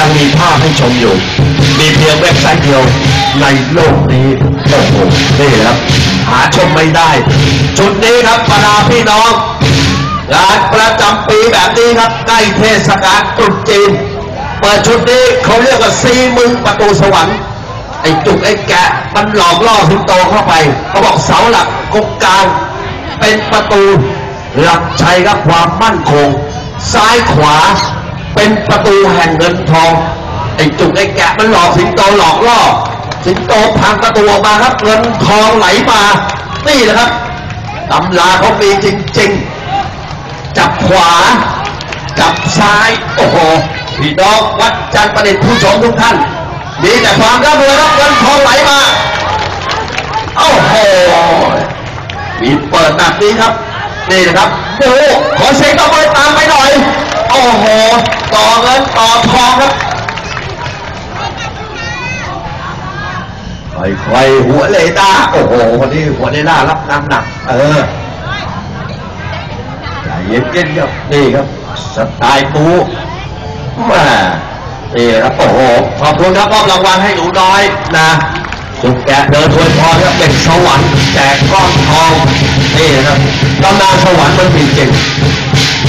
ยังมีภาพให้ชมอยู่ มีเพียงเว็บไซต์เดียวในโลกนี้โอ้โหนี่ครับ หาชมไม่ได้ จุดนี้ครับบรรดาพี่น้องงานประจำปีแบบนี้ครับใกล้เทศกาลตรุษจีนเปิดชุดนี้เขาเรียกว่าซีมึงประตูสวรรค์ไอ้จุกไอ้แกะมันหลอกล่อสิงโตเข้าไปเขาบอกเสาหลักกงกลางเป็นประตูหลักชัยครับความมั่นคง ซ้ายขวา เป็นประตูแห่งเงินทองไอ้จุกไอ้แกะมันหลอกสิงโตหลอกล่อสิงโตพังประตูออกมาครับเงินทองไหลมานี่แหละครับตำราเขามีจริงๆ จับขวา จับซ้าย โอ้โหพี่น้องวัดจันประดิษฐ์ผู้ชมทุกท่านมีแต่ความร่ำรวยรับเงินทองไหลมาโอ้โหมีเปิดแบบนี้ครับ นี่นะครับโอ้โหขอเสียงตบมือตามไปหน่อย โอ้โห ต่อเงินต่อทองครับ ค่อยๆหัวเลยตาโอ้โหวันนี้หัวเลยตารับน้ำหนัก เออใจเย็นๆครับนี่ครับ สไตล์ปูแม่นี่ครับโอ้โห ขอบคุณครับมอบรางวัลให้หนูน้อยนะสุกแกะเดินทวยพรครับเป็นสวรรค์แจกก้อนทองนี่นะครับตำนานสวรรค์มันมีจริง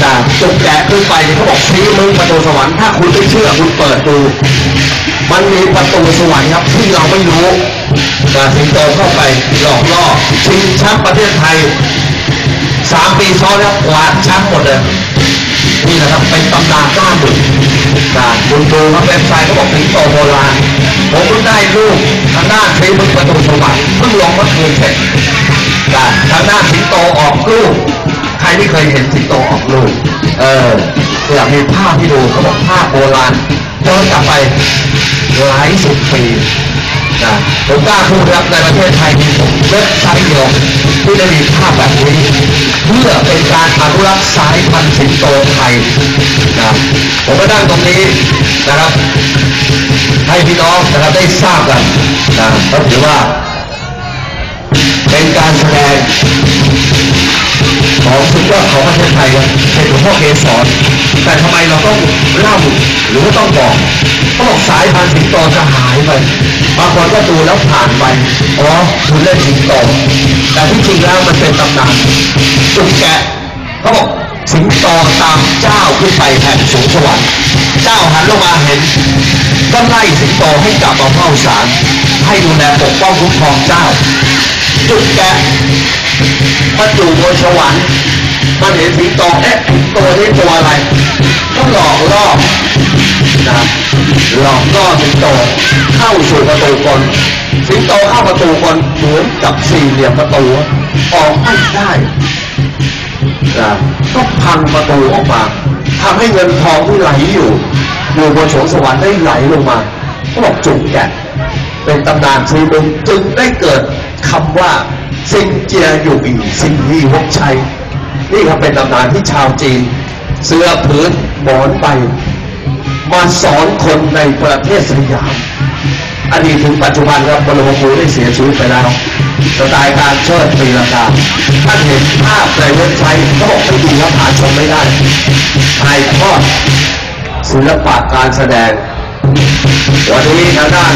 นะจุกแกะขึ้นไปเนี่ยเขาบอกชี้มือประตูสวรรค์ถ้าคุณไม่เชื่อคุณเปิดดู มันมีประตูสวรรค์ครับที่เราไม่รู้นะสิงโตเข้าไปหลอกล่อชิงแชมป์ประเทศไทยสามปีซ้อนแล้วกวาดแชมป์หมดเลยนี่แหละครับเป็นตำนานก้าหนึ่งนะคุณดูครับเว็บไซต์เขาบอกสิงโตโบราณผมเพิ่งได้รูปทางด้านซีมึงประตูสวรรค์เพิ่งลงเมื่อคืนเสร็จนะทางด้านสิงโตออกลูก ใครไม่เคยเห็นสิงโตออกลูก เอออยากมีภาพที่ดูเขาบอกภาพโบราณย้อนกลับไปหลายสิบปีนะผมกล้าพูดครับในประเทศไทยมีเว็บไซต์เดียวที่ได้มีภาพแบบนี้ เพื่อเป็นการอนุรักษ์สายพันธุ์สิงโตไทยนะผมก็นั่งตรงนี้นะครับ ให้พี่น้องนะครับได้ทราบกันนะก็ถือว่า เป็นการแสดง ของสุดยอดของประเทศไทยครับเป็นหลวงพ่อเกศรแต่ทำไมเราต้องเล่าหรือว่าต้องบอกเขาบอกสายพันธุ์สิงโตจะหายไปบางคนก็ดูแล้วผ่านไปอ๋อคุณเล่นสิงโตแต่ที่จริงแล้วมันเป็นตำนานจุกแกะเขาบอกสิงโตตามเจ้าขึ้นไปแห่งสูงสวรรค์เจ้าหันลงมาเห็นก็ไล่สิงโตให้กลับมาเฝ้าศาลให้ดูแลปกป้องคุ้มครองเจ้าจุดแกะ มันอยู่บนสวรรค์มันเห็นสิงโตเอ๊ะตัวนี้ตัวอะไรก็หลอกล่อนะหลอกล่อสิงโตเข้าสู่ประตูคนสิงโตเข้าประตูคนเหมือนกับสี่เหลี่ยมประตูออกไม่ได้นะก็พังประตูออกมาทำให้เงินทองที่ไหลอยู่อยู่บนสวงสวรรค์ได้ไหลลงมาเขาบอกจุกแกะเป็นตำนานซีมึงจึงได้เกิดคำว่า ซิงเจียอยู่อีซิงฮีฮกชัย นี่ครับเป็นตำนานที่ชาวจีน เสื้อผืนหมอนใบมาสอนคนในประเทศสยามอดีตถึงปัจจุบันครับบรมครูได้เสียชีวิตไปแล้วสไตล์การเชิดตีลังกาท่านเห็นภาพในเว็บไซต์เขาบอกไม่ดีครับหาชมไม่ได้ถ่ายทอดศิลปะการแสดง วันนี้ทางด้าน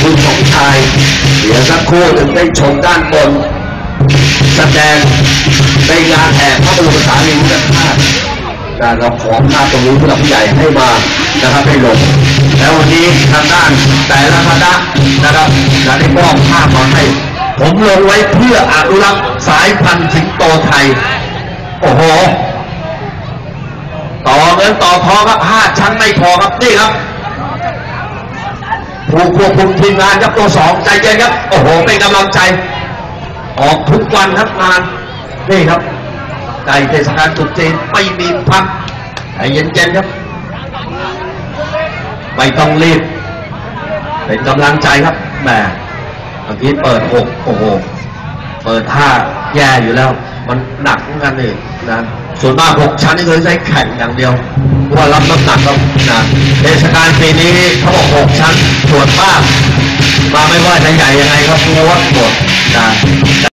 คุณ ชายเดี๋ยวสักครู่หนึ่งได้ชมด้านบน แสดงในงานแห่พระบรมสารีริกธาตุการเราของภาพตรงนี้ผู้หลักผู้ใหญ่ให้มานะครับให้ลงแล้ววันนี้ทางด้านแต่ละคณะนะครับจะได้มอบภาพมาให้ ผมลงไว้เพื่ออนุรักษ์สายพันธุ์สิงโตไทย โอ้โห ต่อเงินต่อทองครับห้าชั้นไม่พอครับนี่ครับ ผู้ควบคุมทีมงานครับตัวสองใจเย็นครับ โอ้โหเป็นกำลังใจ ออกทุกวันครับงานนี่ครับใกล้เทศกาลตรุษจีนไม่มีพักใจเย็นๆครับ ไม่ต้องรีบ เป็นกำลังใจครับแหมเมื่อกี้เปิดหกโอ้โห เปิดห้าแย่อยู่แล้ว มันหนักเหมือนกันนี่นะ ส่วนมากหกชั้นนี่คือใช้แข่งอย่างเดียว เพราะว่ารับน้ำหนักครับนะเทศกาลปีนี้เขาบอกหกชั้นตรวนมากมาไม่ว่าจะใหญ่ยังไงก็ม้วนหมดนะ